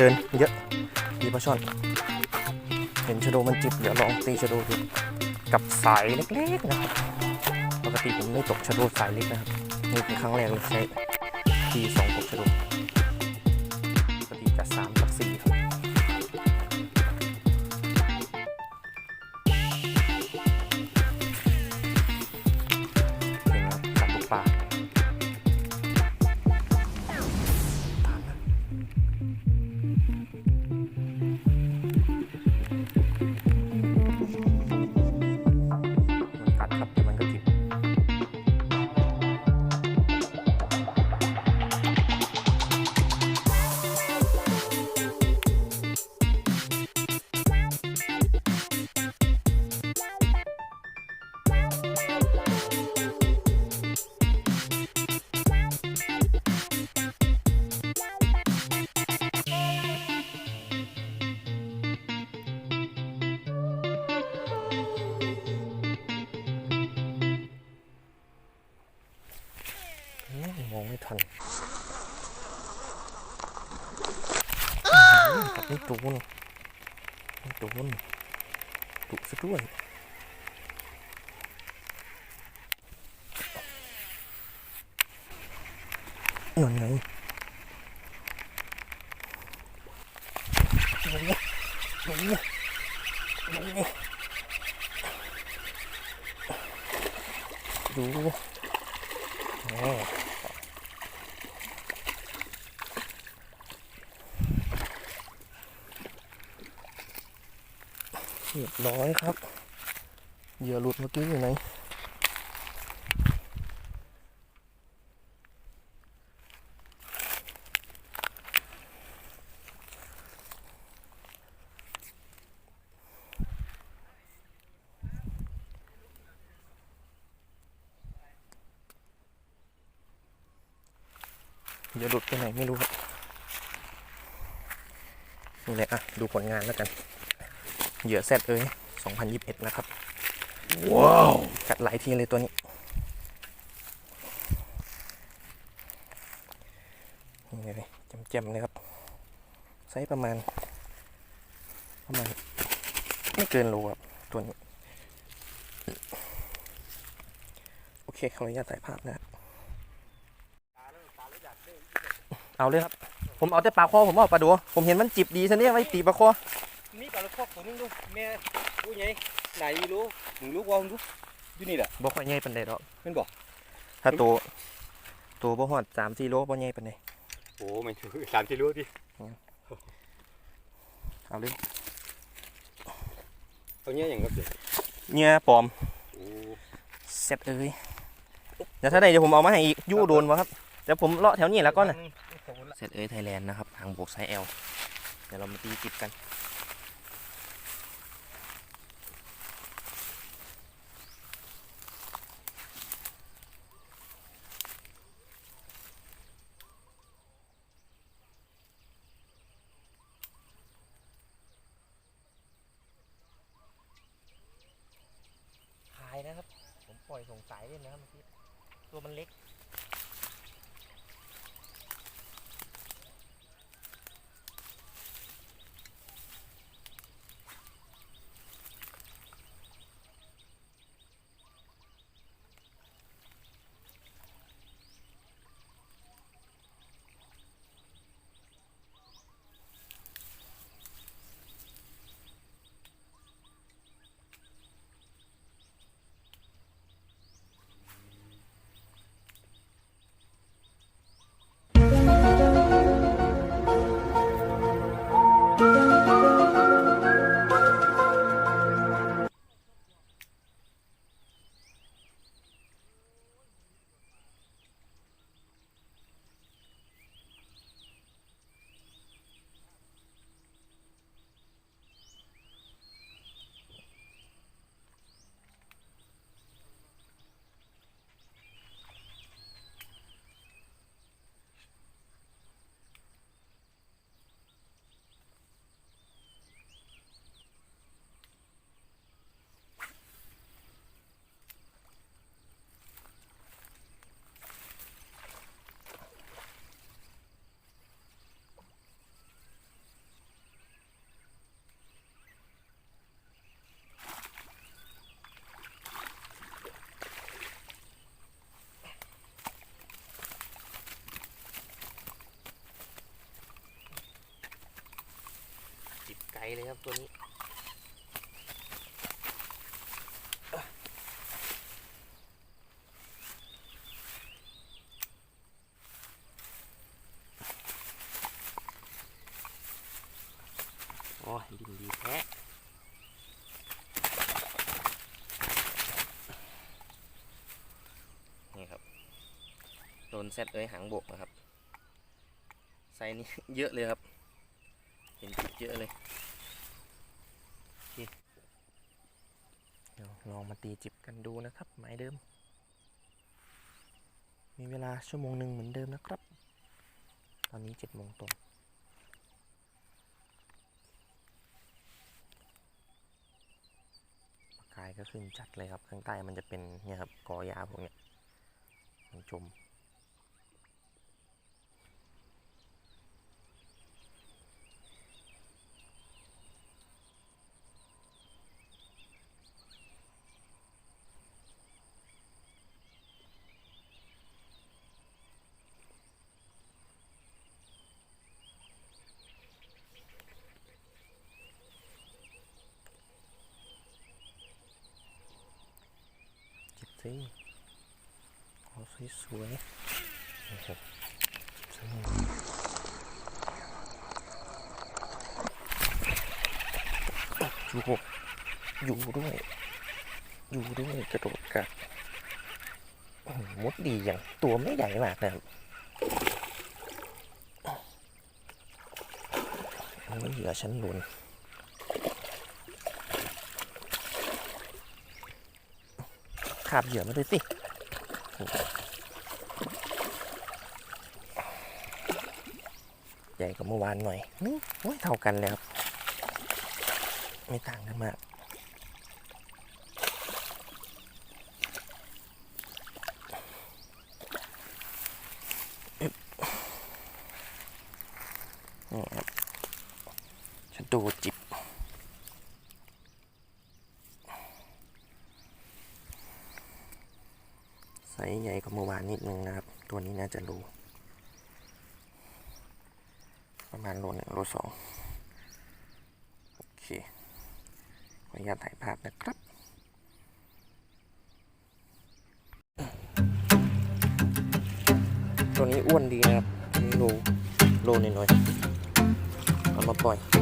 เหนื่อยเดินเยอะดีปลาช่อน เห็นชะโดมันจิบเดี๋ยวลองตีชะโดดูกับสายเล็กๆนะครับปกติผมไม่ตกชะโดสายเล็กนะครับนี่เป็นครั้งแรกเลยใช้ทีสองตกชะโด มมองไม่ทันกับไม่ตูนไม่ตูนดุซะด้วยนั่นไงโอ้โหโอ้โหโอ้โหดูแม่เรียบร้อยครับ เหยื่อหลุดเมื่อกี้อยู่ไหนเหยื่อหลุดไปไหนไม่รู้ครับ นี่แหละอะ ดูผลงานแล้วกัน เหยื่อแซดเอ้ย2021 นะครับ ว้าว กัดหลายทีเลยตัวนี้ นี่เลยเจ็มๆเลยครับ ไซส์ประมาณ ประมาณ ไม่เกินโลครับ ตัวนี้ โอเคขออนุญาตถ่ายภาพนะครับเอาเลยครับ ผมเอาแต่ปลาคอผมเอาปลาดัวผมเห็นมันจิบดีซะเนี่ยไว้ตีปลาคอมีปลาลูก คอกตัวนึงดูแม่รู้ไงไหนรู้หนึ่งลูกวางดูอยู่นี่แหละบ่ค่อยใหญ่ปานใดดอกเป็นบอกถ้าตัวตัวบ่ฮอด3 4โลบ่ใหญ่ปานใดโอ้ไม่ถือสามกิโลดิเอาเลยเอาเนี้ยอย่างก็เสียเนี่ยปลอมโอ้เสร็จเอ้ยเดี๋ยวถ้าได้เดี๋ยวผมเอามาให้อีกยู่โดนวะครับเดี๋ยวผมเลาะแถวนี้แล้วก็นะเสร็จเอ้ยไทยแลนด์นะครับทางบกไซส์ L เดี๋ยวเรามาตีจิบกัน หายนะครับ ผมปล่อย สายเล่นนะครับเมื่อกี้ตัวมันเล็ก ตัวนี้โอ้ยดินดีแท้นี่ครับ โดนเซตเอ้ยหางบกนะครับไซส์นี้เยอะเลยครับ เห็นจุดเยอะเลยโอเคเดี๋ยว ลองมาตีจิบกันดูนะครับ หมายเดิม มีเวลาชั่วโมงหนึ่งเหมือนเดิมนะครับ ตอนนี้เจ็ดโมงตรงปากกายก็ขึ้นจัดเลยครับ ข้างใต้มันจะเป็นเนี่ยครับกอยาพวกเนี้ยมันจม สิเอสวยๆโอ้โหสวยอยู่อยู่ด้วย อยู่ด้วยกระโดดกัดมดดีอย่างตัวไม่ใหญ่มากนะครับเหยื่อชั้นลุน ขาบเหยื่อมาด้วยสิใหญ่กว่าเมื่อวานหน่อยนี่โอ้ยเท่ากันแล้วไม่ต่างกันมากอึ๊บนี่ครับฉันดูจิบ ไซ ส์ใหญ่กว่าเมื่อวานนิดนึงนะครับ ตัวนี้น่าจะโลประมาณโลหนึ่งโลสองโอเคขออนุญาตถ่ายภาพนะครับตัวนี้อ้วนดีนะครับตัวนี้โล โลหน่อยๆเอามาปล่อย